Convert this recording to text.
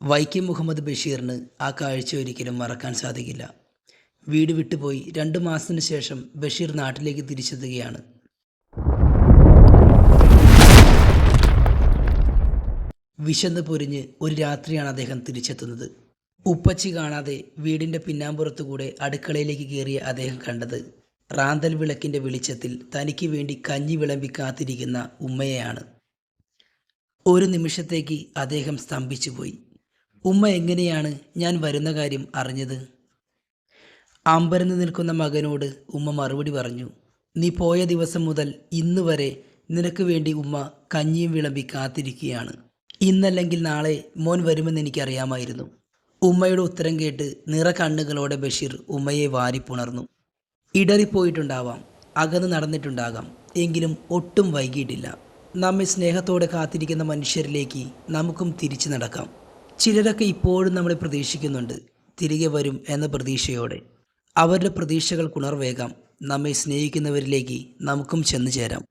വൈക്കം മുഹമ്മദ് ബഷീറിന് ആ കാഴ്ച ഒരിക്കലും മറക്കാൻ സാധിക്കില്ല. വീട് വിട്ടുപോയി രണ്ട് മാസത്തിന് ശേഷം ബഷീർ നാട്ടിലേക്ക് തിരിച്ചെത്തുകയാണ്. വിശന്ന് പൊരിഞ്ഞ് ഒരു രാത്രിയാണ് അദ്ദേഹം തിരിച്ചെത്തുന്നത്. ഉപ്പച്ചി കാണാതെ വീടിന്റെ പിന്നാമ്പുറത്തുകൂടെ അടുക്കളയിലേക്ക് കയറിയ അദ്ദേഹം കണ്ടത് റാന്തൽ വിളക്കിന്റെ വെളിച്ചത്തിൽ തനിക്ക് വേണ്ടി കഞ്ഞി വിളമ്പി കാത്തിരിക്കുന്ന ഉമ്മയെയാണ്. ഒരു നിമിഷത്തേക്ക് അദ്ദേഹം സ്തംഭിച്ചുപോയി. ഉമ്മ എങ്ങനെയാണ് ഞാൻ വരുന്ന കാര്യം അറിഞ്ഞത്? അമ്പരന്ന് നിൽക്കുന്ന മകനോട് ഉമ്മ മറുപടി പറഞ്ഞു നീ പോയ ദിവസം മുതൽ ഇന്ന് വരെ നിനക്ക് വേണ്ടി ഉമ്മ കഞ്ഞിയും വിളമ്പി കാത്തിരിക്കുകയാണ്. ഇന്നല്ലെങ്കിൽ നാളെ മോൻ വരുമെന്ന് എനിക്കറിയാമായിരുന്നു. ഉമ്മയുടെ ഉത്തരം കേട്ട് നിറ കണ്ണുകളോടെ ബഷീർ ഉമ്മയെ വാരിപ്പുണർന്നു. ഇടറിപ്പോയിട്ടുണ്ടാവാം അകന്ന് നടന്നിട്ടുണ്ടാകാം എങ്കിലും ഒട്ടും വൈകിയിട്ടില്ല. നമ്മെ സ്നേഹത്തോടെ കാത്തിരിക്കുന്ന മനുഷ്യരിലേക്ക് നമുക്കും തിരിച്ചു നടക്കാം. ചിലരൊക്കെ ഇപ്പോഴും നമ്മളെ പ്രതീക്ഷിക്കുന്നുണ്ട് തിരികെ വരും എന്ന പ്രതീക്ഷയോടെ. അവരുടെ പ്രതീക്ഷകൾ നമ്മെ സ്നേഹിക്കുന്നവരിലേക്ക് നമുക്കും ചെന്നു ചേരാം